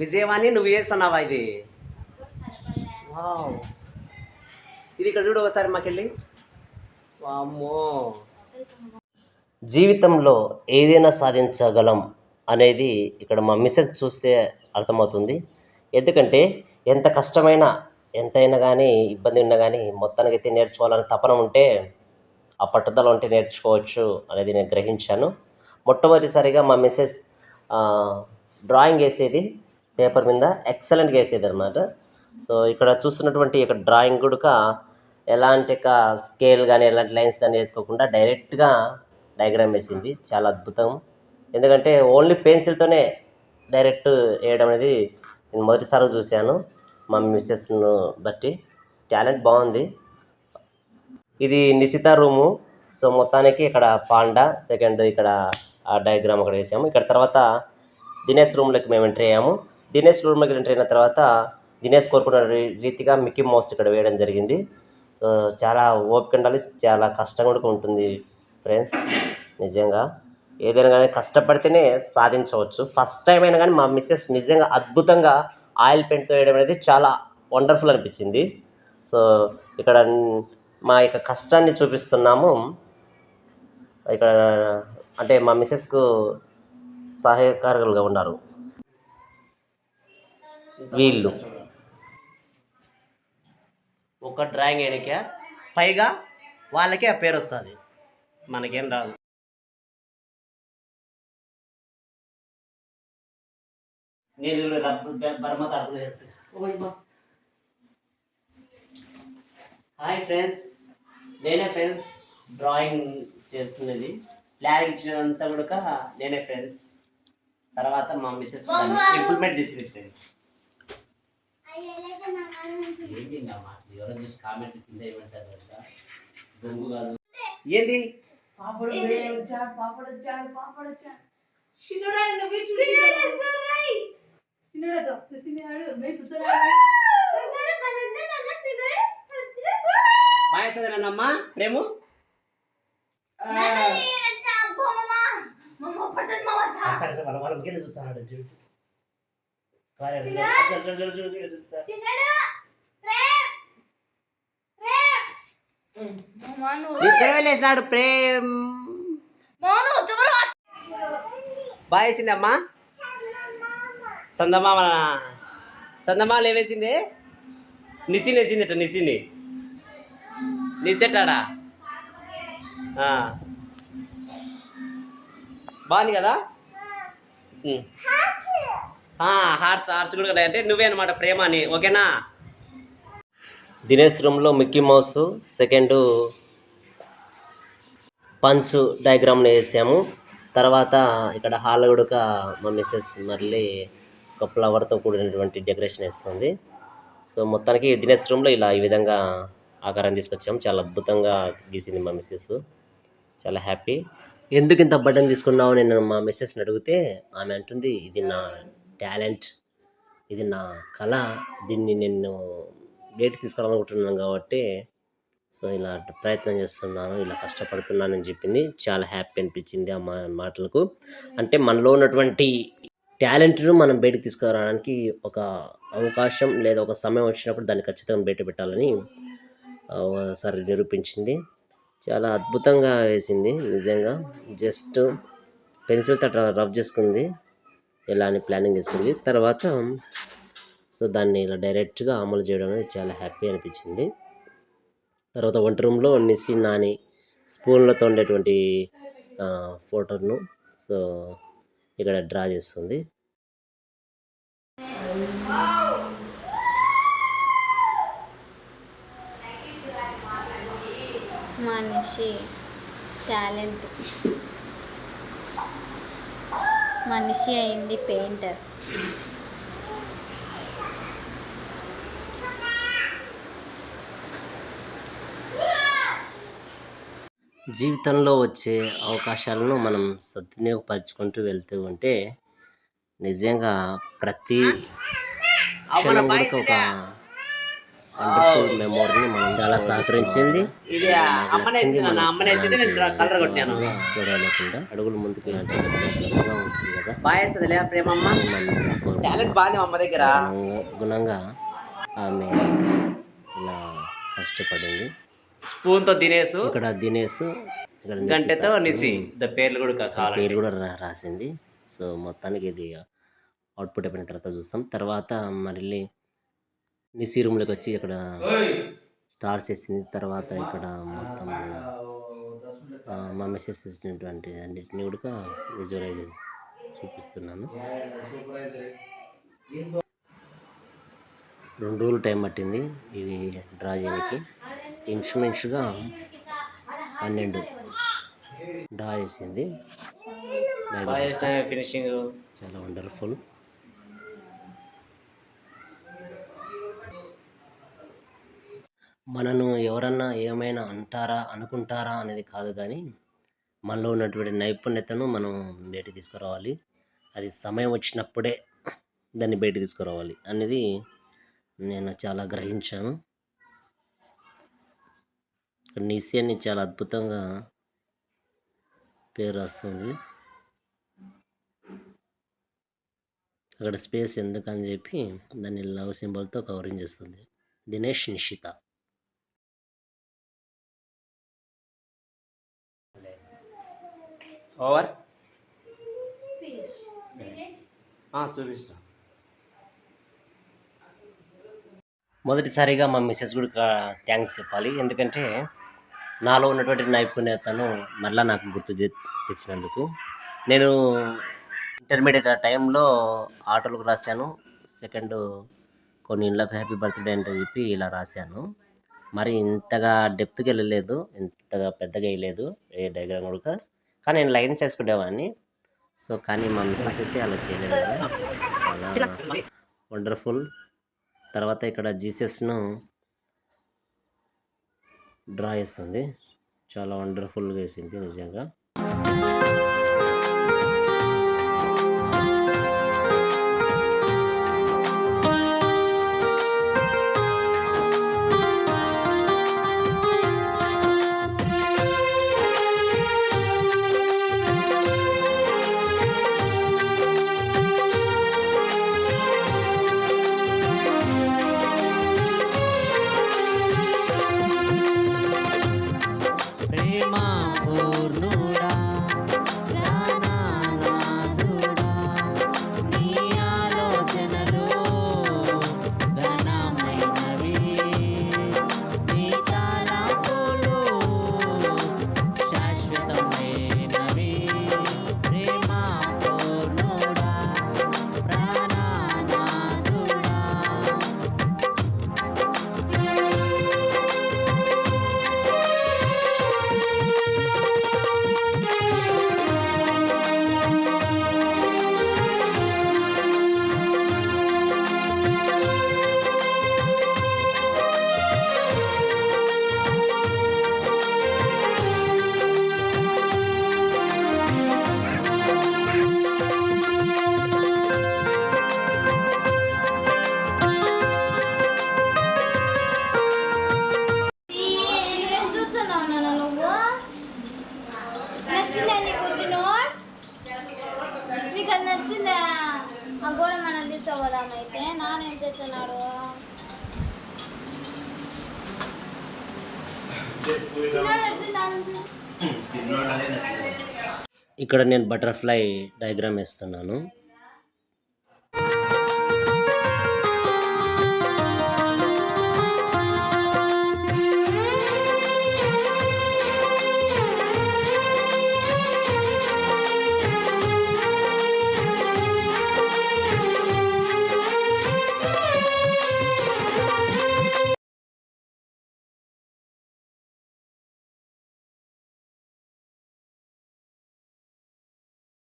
విజయవాణి నువ్వు వేస్తున్నావా ఇది? వావ్. ఇది ఇక్కడ చూడు ఒకసారి మాకెళ్ళి వామ్మో. జీవితంలో ఏదైనా సాధించగలం అనేది ఇక్కడ మా మిస్సెస్ చూస్తే అర్థమవుతుంది. ఎందుకంటే ఎంత కష్టమైనా ఎంతైనా కానీ ఇబ్బంది ఉన్నా కానీ మొత్తానికి అయితే నేర్చుకోవాలని తపన ఉంటే ఆ పట్టుదల ఉంటే నేర్చుకోవచ్చు అనేది నేను గ్రహించాను. మొట్టమొదటిసారిగా మా మిసెస్ డ్రాయింగ్ వేసేది. పేపర్ మీద ఎక్సలెంట్గా వేసేదన్నమాట సో ఇక్కడ చూస్తున్నటువంటి ఇక్కడ డ్రాయింగ్ కూడా ఎలాంటి స్కేల్ కానీ ఎలాంటి లైన్స్ కానీ వేసుకోకుండా డైరెక్ట్గా డయాగ్రామ్ వేసింది. చాలా అద్భుతం. ఎందుకంటే ఓన్లీ పెన్సిల్తోనే డైరెక్ట్ వేయడం అనేది నేను మొదటిసారి చూశాను. మా మిస్సెస్ను బట్టి టాలెంట్ బాగుంది. ఇది నిశిత రూము. సో మొత్తానికి ఇక్కడ పాండా సెకండ్ ఇక్కడ ఆ డయాగ్రామ్ అక్కడ వేసాము. ఇక్కడ తర్వాత దినేష్ రూమ్లోకి మేము ఎంటర్ అయ్యాము. దినేష్ రూమ్లోకి ఎంటర్ అయిన తర్వాత దినేష్ కోరుకున్న రీతిగా మిక్కీ మౌస్ ఇక్కడ వేయడం జరిగింది. సో చాలా ఓపిక ఉండాలి చాలా కష్టం కూడా ఉంటుంది ఫ్రెండ్స్ నిజంగా. ఏదైనా కానీ కష్టపడితేనే సాధించవచ్చు. ఫస్ట్ టైం అయినా కానీ మా మిస్సెస్ నిజంగా అద్భుతంగా ఆయిల్ పెయింట్తో వేయడం అనేది చాలా వండర్ఫుల్ అనిపించింది. సో ఇక్కడ మా యొక్క కష్టాన్ని చూపిస్తున్నాము. ఇక్కడ అంటే మా మిస్సెస్కు సహాయకారులుగా ఉన్నారు. వీళ్ళు. ఒక డ్రాయింగ్ వేయడానికే పైగా వాళ్ళకే ఆ పేరు వస్తుంది. మనకేం రాదు. నేను హాయ్ ఫ్రెండ్స్ నేనే ఫ్రెండ్స్ డ్రాయింగ్ చేస్తున్నది. ప్లాన్ ఇచ్చినదంతా కూడా నేనే ఫ్రెండ్స్ తర్వాత మా మిస్సెస్ ఇంప్లిమెంట్ చేసింది ఫ్రెండ్స్ ఏంది? పాపడు వచ్చాడు పాపడు వచ్చాడు పాపడు వచ్చాడు చిన్నడా నువ్వు చిన్నడతో సుసినాడు ప్రేము సరే సరే వాళ్ళ వాళ్ళ ముఖ్యంగా చూస్తాను ఇద్దరు ప్రేమ్ బాగేసిందమ్మా చందమామ చందమామ లేవేసింది నిసిని వేసిందట నిసిని నిసెట్టాడా ఆ. బాగుంది కదా హార్స్ హార్స్ కూడా అంటే నువ్వే అనమాట ప్రేమ అని ఓకేనా? దినేష్ రూమ్లో మిక్కీ మౌస్ సెకండ్ పంచ్ డయాగ్రామ్ని వేసాము. తర్వాత ఇక్కడ హాల్ కూడా మా మిస్సెస్ మళ్ళీ ఒక ఫ్లవర్తో కూడినటువంటి డెకరేషన్ వేస్తుంది. సో మొత్తానికి దినేష్ రూమ్లో ఇలా ఈ విధంగా ఆకారం తీసుకొచ్చాము. చాలా అద్భుతంగా గీసింది మా మిస్సెస్. చాలా హ్యాపీ. ఎందుకు ఇంత బటన్ తీసుకున్నావు? నేను మా మిస్సెస్ని అడిగితే ఆమె అంటుంది ఇది నా టాలెంట్. ఇది నా కళ. దీన్ని నేను బయట తీసుకోవాలనుకుంటున్నాను కాబట్టి సో ఇలా ప్రయత్నం చేస్తున్నాను ఇలా కష్టపడుతున్నానని చెప్పింది. చాలా హ్యాపీ అనిపించింది ఆ మా మాటలకు. అంటే మనలో ఉన్నటువంటి టాలెంట్ను మనం బయటకు తీసుకురావడానికి ఒక అవకాశం లేదా ఒక సమయం వచ్చినప్పుడు దాన్ని ఖచ్చితంగా బయట పెట్టాలని ఒకసారి నిరూపించింది. చాలా అద్భుతంగా వేసింది నిజంగా. జస్ట్ పెన్సిల్తో తట రబ్ చేసుకుంది. ఇలా అని ప్లానింగ్ చేసుకుంది తర్వాత సో దాన్ని ఇలా డైరెక్ట్గా అమలు చేయడం అనేది చాలా హ్యాపీ అనిపించింది. తర్వాత వంట రూమ్లో నిసి నాని స్పూన్లతో ఉండేటువంటి ఫోటోను సో ఇక్కడ డ్రా చేస్తుంది. మనిషి టాలెంట్ మనిషి అయింది పెయింటర్ జీవితంలో వచ్చే అవకాశాలను మనం సద్వినియోగపరుచుకుంటూ వెళ్తూ ఉంటే నిజంగా ప్రతి క్షణం కూడా ఒక వండర్ఫుల్ మెమోరీని మనం చాలా సహకరించింది. ఇది అమ్మనేసి అమ్మనేసి నేను కలర్ కొట్టాను. లేకుండా అడుగులు ముందుకు వేస్తే చాలా ఉంటుంది. బాగా వేస్తుందిలే ప్రేమమ్మ. టాలెంట్ బాగుంది మా అమ్మ దగ్గర. గుణంగా- ఆమె ఇలా కష్టపడింది. స్పూన్తో తినేసు ఇక్కడ దినేష్ ఇక్కడ. గంటతో నిసి ద పేర్లు కూడా కావాలి పేరు కూడా రా- రాసింది. సో మొత్తానికి ఇది అవుట్పుట్ అయిపోయిన తర్వాత చూస్తాం. తర్వాత మరి నిసి రూమ్లోకి వచ్చి ఇక్కడ స్టార్ట్స్ వేసింది. తర్వాత ఇక్కడ మొత్తం ఆ, మా మెసేజ్ చేసినటువంటి అన్నిటిని కూడా విజువలైజ్ చూపిస్తున్నాను. రెండు రోజులు టైం పట్టింది ఇవి డ్రా చేయడానికి. ఇన్స్ట్రుమెంట్స్గా పన్నెండు డ్రా చేసింది. ఫినిషింగ్ చాలా వండర్ఫుల్ మనను ఎవరన్నా ఏమైనా అంటారా అనుకుంటారా అనేది కాదు కానీ మనలో ఉన్నటువంటి నైపుణ్యతను మనం బయటికి తీసుకురావాలి. అది సమయం వచ్చినప్పుడే దాన్ని బయట తీసుకురావాలి అనేది నేను చాలా గ్రహించాను. నిస్యాన్ని చాలా అద్భుతంగా పేరు వస్తుంది అక్కడ స్పేస్ ఎందుకని చెప్పి దాన్ని లవ్ సింబల్తో కవరింగ్ చేస్తుంది. దినేష్ నిషిత. ఓవర్. చూపిస్తా. మొదటిసారిగా మా మిస్సెస్ కూడా థ్యాంక్స్ చెప్పాలి. ఎందుకంటే నాలో ఉన్నటువంటి నైపుణ్యతను మళ్ళీ నాకు గుర్తు తెచ్చినందుకు. నేను ఇంటర్మీడియట్ ఆ టైంలో ఆటోలకు రాశాను. సెకండ్ కొన్ని ఇళ్ళకు హ్యాపీ బర్త్డే అంటే చెప్పి ఇలా రాశాను. మరి ఇంతగా డెప్త్కి వెళ్ళలేదు ఇంతగా పెద్దగా వేయలేదు ఏ డయాగ్రామ్ కూడా కానీ నేను లైన్స్ వేసుకునేవాడిని. సో కానీ మా మిస్సెస్ అయితే అలా చేయలేదు కదా. చాలా వండర్ఫుల్ తర్వాత ఇక్కడ జీసస్ను డ్రా చేస్తుంది. చాలా వండర్ఫుల్గా వేసింది నిజంగా. ఇక్కడ నేను బటర్ఫ్లై డయాగ్రామ్ వేస్తున్నాను.